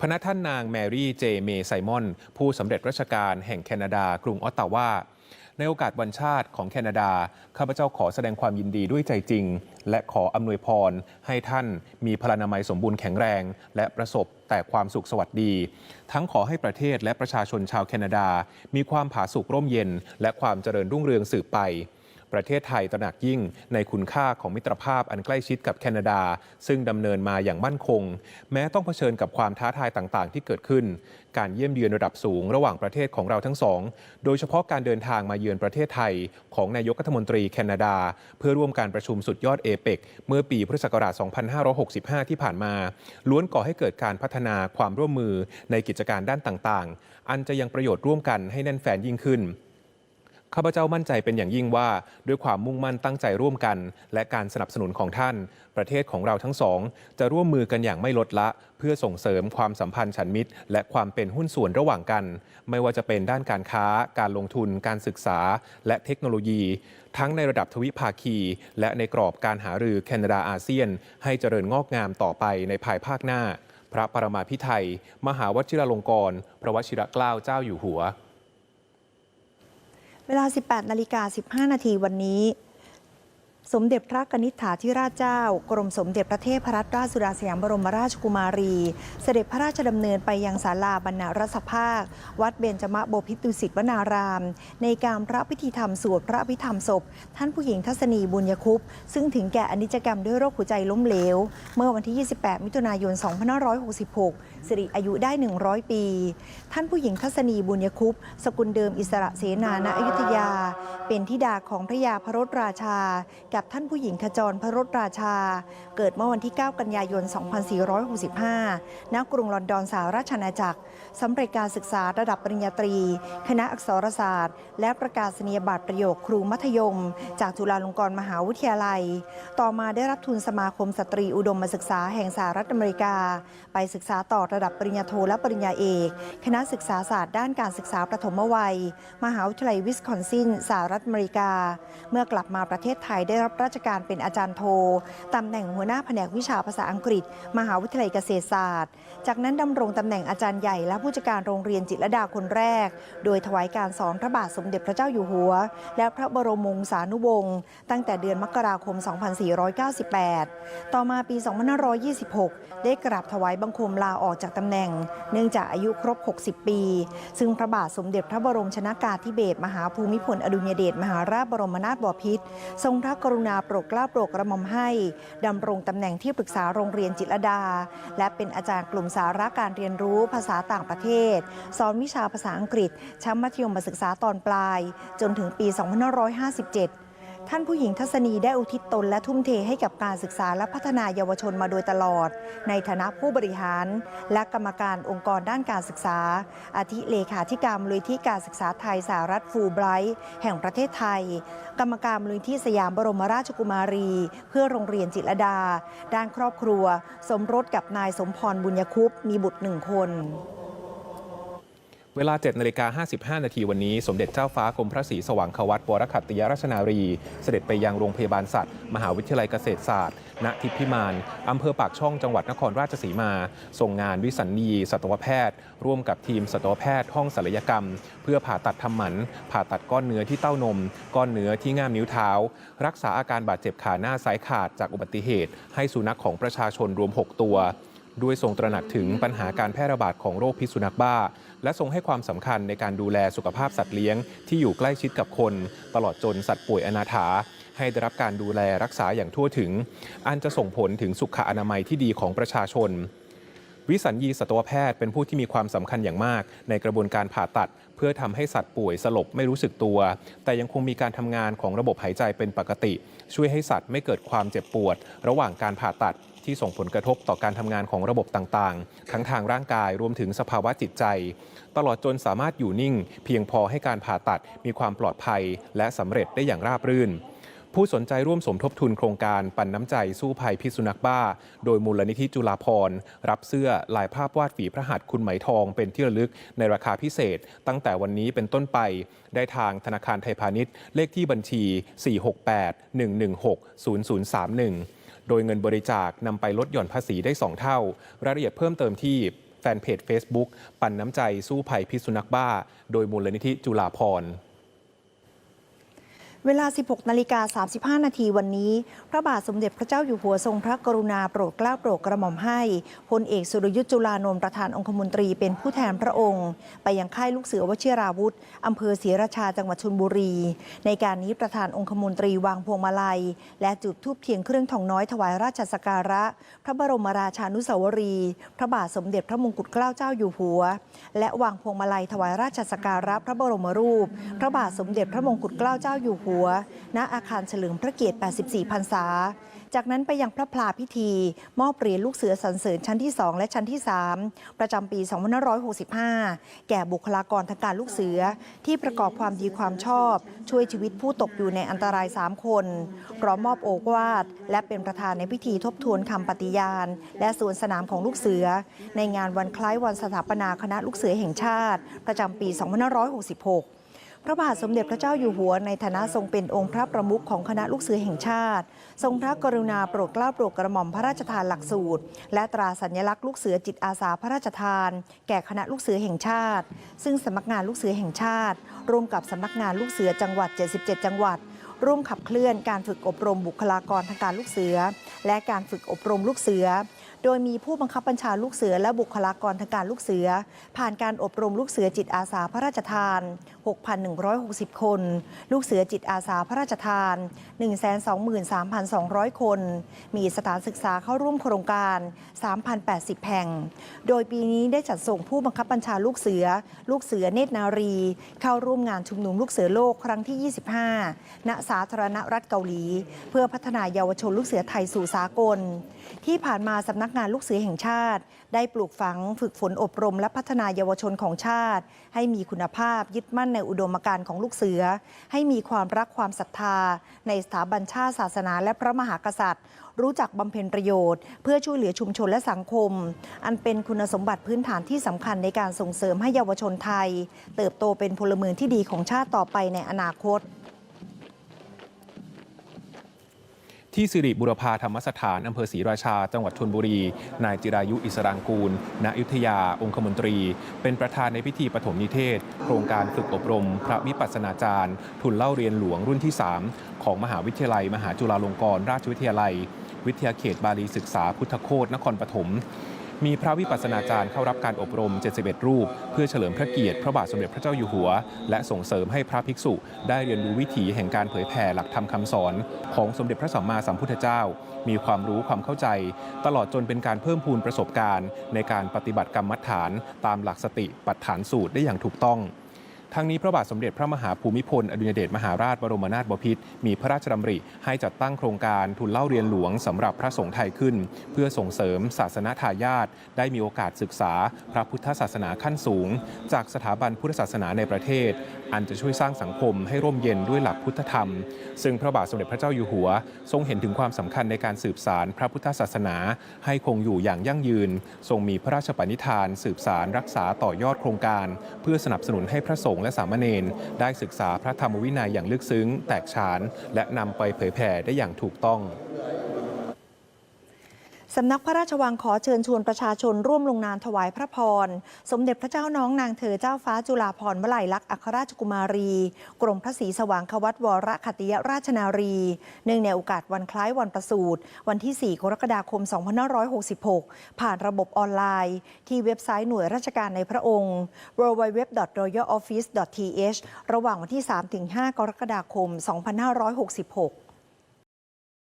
พนักท่านนางแมรี่เจเมไซมอน ผู้สำเร็จราชการแห่งแคนาดากรุงออตตาวาในโอกาสวันชาติของแคนาดา ข้าพเจ้าขอแสดงความยินดีด้วยใจจริง และขออำนวยพร ให้ท่านมีพลานามัยสมบูรณ์แข็งแรง และประสบแต่ความสุขสวัสดี ทั้งขอให้ประเทศและประชาชนชาวแคนาดา มีความผาสุกร่มเย็น และความเจริญรุ่งเรืองสืบไป ประเทศไทยตระหนักยิ่งในคุณค่าของมิตรภาพอันใกล้ชิดกับแคนาดา ซึ่งดำเนินมาอย่างมั่นคง แม้ต้องเผชิญกับความท้าทายต่างๆ ที่เกิดขึ้น การเยี่ยมเยือนระดับสูงระหว่างประเทศของเราทั้งสอง โดยเฉพาะการเดินทางมาเยือนประเทศไทย ของนายกรัฐมนตรีแคนาดา เพื่อร่วมการประชุมสุดยอดเอเปกเมื่อปีพุทธศักราช 2565 ที่ผ่านมา ล้วนก่อให้เกิดการพัฒนาความร่วมมือในกิจการด้านต่างๆ อันจะยังประโยชน์ร่วมกันให้แน่นแฟนยิ่งขึ้น ข้าพเจ้ามั่นใจเป็นอย่างยิ่งว่า ด้วยความมุ่งมั่นตั้งใจร่วมกัน และการสนับสนุนของท่าน ประเทศของเราทั้งสอง จะร่วมมือกันอย่างไม่ลดละ เพื่อส่งเสริมความสัมพันธ์ฉันมิตร และความเป็นหุ้นส่วนระหว่างกัน ไม่ว่าจะเป็นด้านการค้า การลงทุน การศึกษา และเทคโนโลยี ทั้งในระดับทวิภาคี และในกรอบการหารือแคนาดาอาเซียน ให้เจริญงอกงามต่อไปในภายภาคหน้า พระปรมาภิไธยมหาวชิรลงกรณ์พระวชิรเกล้าเจ้าอยู่หัว เวลา 18 นาฬิกา 15 นาทีวันนี้ สมเด็จพระกนิษฐาธิราชเจ้า กรมสมเด็จพระเทพรัตนราชสุดาสยามบรมราชกุมารี เสด็จพระราชดำเนินไปยังศาลาบรรณรสภาค วัดเบญจมบพิตรดุสิตวนาราม ในการพระพิธีธรรมสวดพระอภิธรรมศพ ท่านผู้หญิงทัศนีบุญยคุปซึ่งถึงแก่อนิจกรรมด้วยโรคหัวใจล้มเหลว เมื่อวันที่ 28 มิถุนายน 2566 สิริอายุได้ 100 ปี ท่านผู้หญิงทัศนีบุญยคุปสกุลเดิมอิสระเสนาณอยุธยา เป็นธิดาของพระยาพระรถราชากับท่านผู้หญิงขจรพระรถราชา เกิดเมื่อวันที่ 9 กันยายน 2465 ณ กรุงลอนดอนสหราชอาณาจักรสำเร็จการศึกษาระดับปริญญาตรี คณะอักษรศาสตร์ และประกาศนียบัตรประโยคครูมัธยม จากจุฬาลงกรณ์มหาวิทยาลัย ต่อมาได้รับทุนสมาคมสตรีอุดมศึกษาแห่งสหรัฐอเมริกา ไปศึกษาต่อระดับปริญญาโทและปริญญาเอก คณะศึกษาศาสตร์ด้านการศึกษาประถมวัย มหาวิทยาลัยวิสคอนซินสหรัฐอเมริกา เมื่อกลับมาประเทศไทยได้รับราชการเป็นอาจารย์โทตำแหน่งหัวหน้าแผนกวิชาภาษาอังกฤษ มหาวิทยาลัยเกษตรศาสตร์ จากนั้นดำรงตำแหน่งอาจารย์ใหญ่และผู้จัดการโรงเรียนจิตรดาคนแรก โดยถวายการสอนพระบาทสมเด็จพระเจ้าอยู่หัว และพระบรมวงศานุวงศ์ตั้งแต่เดือนมกราคม 2498 ต่อมาปี 2526 ได้กราบถวายบังคมลาออกจากตำแหน่ง เนื่องจากอายุครบ 60 ปี ซึ่งพระบาทสมเด็จพระบรมชนากาธิเบศรมหาภูมิพลอดุลยเดชมหาราชบรมนาถบพิตรทรงพระกรุณาโปรดเกล้าโปรดกระหม่อมให้ดำรงตำแหน่งที่ปรึกษาโรงเรียนจิตรดา และเป็นอาจารย์กลุ่มสาระการเรียนรู้ภาษาต่างประเทศ สอนวิชาภาษาอังกฤษชั้นมัธยมศึกษาตอนปลาย จนถึงปี 2557 ท่านผู้หญิงทัศนีได้อุทิศตนและทุ่มเทให้กับการศึกษาและพัฒนายาวชนมาโดยตลอด ในฐานะผู้บริหาร และกรรมการองค์กรด้านการศึกษา อาทิเลขาธิการมูลที่การศึกษาไทยสหรัฐฟูไบรท์แห่งประเทศไทย กรรมการมูลที่สยามบรมราชกุมารี เพื่อโรงเรียนจิตรดา ด้านครอบครัว สมรสกับนายสมพรบุญยคุปมีบุตรหนึ่งคน เวลา 7 นาฬิกา 55 นาทีวันนี้ สมเด็จเจ้าฟ้ากรมพระศรีสว่างควัตวรคัตติยราชนารี เสด็จไปยังโรงพยาบาลสัตว์ มหาวิทยาลัยเกษตรศาสตร์ ณ ทิพพิมาน อำเภอปากช่องจังหวัดนครราชสีมา ส่งงานวิสัญญีสัตวแพทย์ ร่วมกับทีมสัตวแพทย์ห้องศัลยกรรม เพื่อผ่าตัดทำหมัน ผ่าตัดก้อนเนื้อที่เต้านม ก้อนเนื้อที่ง่ามนิ้วเท้า รักษาอาการบาดเจ็บขาหน้าซ้ายขาดจากอุบัติเหตุ ให้สุนัขของประชาชนรวม 6 ตัว ด้วยทรงตระหนักถึงปัญหาการแพร่ระบาดของโรคพิษสุนัขบ้า และทรงให้ความสำคัญในการดูแลสุขภาพสัตว์เลี้ยงที่อยู่ใกล้ชิดกับคน ตลอดจนสัตว์ป่วยอนาถา ให้ได้รับการดูแลรักษาอย่างทั่วถึง อันจะส่งผลถึงสุขอนามัยที่ดีของประชาชนวิสัญญีสัตวแพทย์เป็นผู้ที่มีความสำคัญอย่างมาก ในกระบวนการผ่าตัด เพื่อทำให้สัตว์ป่วยสลบไม่รู้สึกตัว แต่ยังคงมีการทำงานของระบบหายใจเป็นปกติ ช่วยให้สัตว์ไม่เกิดความเจ็บปวด ระหว่างการผ่าตัด ที่ส่งผลกระทบต่อการทำงานของระบบต่างๆ ทั้งทางร่างกายรวมถึงสภาวะจิตใจ ตลอดจนสามารถอยู่นิ่ง เพียงพอให้การผ่าตัดมีความปลอดภัย และสำเร็จได้อย่างราบรื่นผู้สนใจร่วมสมทบทุนโครงการปันน้ำใจสู้ภัยพิษสุนัขบ้า โดยมูลนิธิจุฬาภรรับเสื้อลายภาพวาดฝีพระหัตถ์คุณไหมทองเป็นที่ระลึกในราคาพิเศษ ตั้งแต่วันนี้เป็นต้นไป ได้ทางธนาคารไทยพาณิชย์ เลขที่บัญชี 468-116-0031 โดยเงินบริจาคนำไปลดหย่อนภาษีได้ 2 เท่า รายละเอียดเพิ่มเติมที่แฟนเพจ Facebook ปั่นน้ำใจสู้ภัยพิษสุนัขบ้า โดยมูลนิธิจุฬาภรณ์ เวลา 16 นาฬิกา 35 นาทีวันนี้ พระบาทสมเด็จพระเจ้าอยู่หัวทรงพระกรุณาโปรดเกล้าโปรดกระหม่อมให้พลเอกสุรยุทธ์จุลานนท์ประธานองคมนตรีเป็นผู้แทนพระองค์ ไปยังค่ายลูกเสือวชิราวุธอำเภอศรีราชาจังหวัดชลบุรี ในการนี้ประธานองคมนตรีวางพวงมาลัย และจุดธูปเทียนเครื่องทองน้อยถวายราชสักการะ พระบรมราชานุสาวรี พระบาทสมเด็จพระมงกุฎเกล้าเจ้าอยู่หัว และวางพวงมาลัยถวายราชสักการะพระบรมรูป พระบาทสมเด็จพระมงกุฎเกล้าเจ้าอยู่หัวณ อาคารเฉลิมพระเกียรติ 84 พรรษา จากนั้นไปยังพระพลาพิธี มอบเหรียญลูกเสือสรรเสริญชั้นที่ 2 และชั้นที่ 3 ประจำปี 2565 แก่บุคลากรทางการลูกเสือ ที่ประกอบความดีความชอบ ช่วยชีวิตผู้ตกอยู่ในอันตราย 3 คน พร้อมมอบโอวาทและเป็นประธานในพิธีทบทวนคำปฏิญาณ และสวนสนามของลูกเสือ ในงานวันคล้ายวันสถาปนาคณะลูกเสือแห่งชาติ ประจำปี 2566 พระบาทสมเด็จพระเจ้าอยู่หัวในฐานะทรงเป็นองค์พระประมุขของคณะลูกเสือแห่งชาติ ทรงพระกรุณาโปรดเกล้าโปรดกระหม่อมพระราชทานหลักสูตร และตราสัญลักษณ์ลูกเสือจิตอาสาพระราชทาน แก่คณะลูกเสือแห่งชาติ ซึ่งสำนักงานลูกเสือแห่งชาติ ร่วมกับสำนักงานลูกเสือจังหวัด 77 จังหวัด ร่วมขับเคลื่อนการฝึกอบรมบุคลากรทางการลูกเสือ และการฝึกอบรมลูกเสือ โดยมีผู้บังคับบัญชาลูกเสือและบุคลากรทางการลูกเสือ ผ่านการอบรมลูกเสือจิตอาสาพระราชทาน 6,160 คน ลูกเสือจิตอาสาพระราชทาน 123,200 คน มีสถานศึกษาเข้าร่วมโครงการ 3,080 แห่ง โดยปีนี้ได้จัดส่งผู้บังคับบัญชาลูกเสือ ลูกเสือเนตรนารี เข้าร่วมงานชุมนุมลูกเสือโลกครั้งที่ 25 ณ สาธารณรัฐเกาหลี เพื่อพัฒนาเยาวชนลูกเสือไทยสู่สากล ที่ผ่านมาสำนักงานลูกเสือแห่งชาติ ได้ปลูกฝังฝึกฝนอบรมและพัฒนาเยาวชนของชาติ ให้มีคุณภาพยึดมั่นในอุดมการณ์ของลูกเสือ ให้มีความรักความศรัทธา ในสถาบันชาติศาสนา และพระมหากษัตริย์ รู้จักบำเพ็ญประโยชน์ เพื่อช่วยเหลือชุมชนและสังคม อันเป็นคุณสมบัติพื้นฐานที่สำคัญในการส่งเสริมให้เยาวชนไทย เติบโตเป็นพลเมืองที่ดีของชาติต่อไปในอนาคต ที่สิริบุรพาธรรมสถานอำเภอศรีราชา จังหวัดชนบุรี นายจิรายุอิสรางกูล ณ อยุธยา องคมนตรี เป็นประธานในพิธีปฐมนิเทศ โครงการฝึกอบรม พระวิปัสสนาจารย์ ทุนเล่าเรียนหลวงรุ่นที่ 3 ของมหาวิทยาลัย มหาจุฬาลงกรณราชวิทยาลัย วิทยาเขตบาลีศึกษาพุทธโคตนครปฐม มีพระวิปัสสนาจารย์เข้ารับการอบรม 71 รูป เพื่อเฉลิมพระเกียรติพระบาทสมเด็จพระเจ้าอยู่หัว และส่งเสริมให้พระภิกษุ ได้เรียนรู้วิถีแห่งการเผยแผ่หลักธรรมคำสอน ของสมเด็จพระสัมมาสัมพุทธเจ้า มีความรู้ความเข้าใจ ตลอดจนเป็นการเพิ่มพูนประสบการณ์ ในการปฏิบัติกรรมฐาน ตามหลักสติปัฏฐานสูตรได้อย่างถูกต้อง ทั้งนี้พระบาทสมเด็จพระมหาภูมิพล อดุลยเดชมหาราชบรมนาถบพิตรมีพระราชดำริให้จัดตั้งโครงการทุนเล่าเรียนหลวงสำหรับพระสงฆ์ไทยขึ้น เพื่อส่งเสริมศาสนาทายาทได้มีโอกาสศึกษาพระพุทธศาสนาขั้นสูง จากสถาบันพุทธศาสนาในประเทศ อันจะช่วยสร้างสังคมให้ร่มเย็นด้วยหลักพุทธธรรม ซึ่งพระบาทสมเด็จพระเจ้าอยู่หัว ทรงเห็นถึงความสำคัญในการสืบสารพระพุทธศาสนา ให้คงอยู่อย่างยั่งยืน ทรงมีพระราชปณิธาน สืบสารรักษาต่อยอดโครงการ เพื่อสนับสนุนให้พระสงฆ์และสามเณรได้ศึกษาพระธรรมวินัยอย่างลึกซึ้ง แตกฉาน และนำไปเผยแผ่ได้อย่างถูกต้อง สำนักพระราชวังขอเชิญชวนประชาชนร่วมลงนามถวายพระพร สมเด็จพระเจ้าน้องนางเธอเจ้าฟ้าจุฬาภรณ์วลัยลักษณ์อัครราชกุมารี กรมพระศรีสว่างควัตวรขัตติยราชนารี เนื่องในโอกาสวันคล้ายวันประสูติวันที่ 4 กรกฎาคม 2566 ผ่านระบบออนไลน์ ที่เว็บไซต์หน่วยราชการในพระองค์ www.royaloffice.th ระหว่างวันที่ 3-5 กรกฎาคม 2566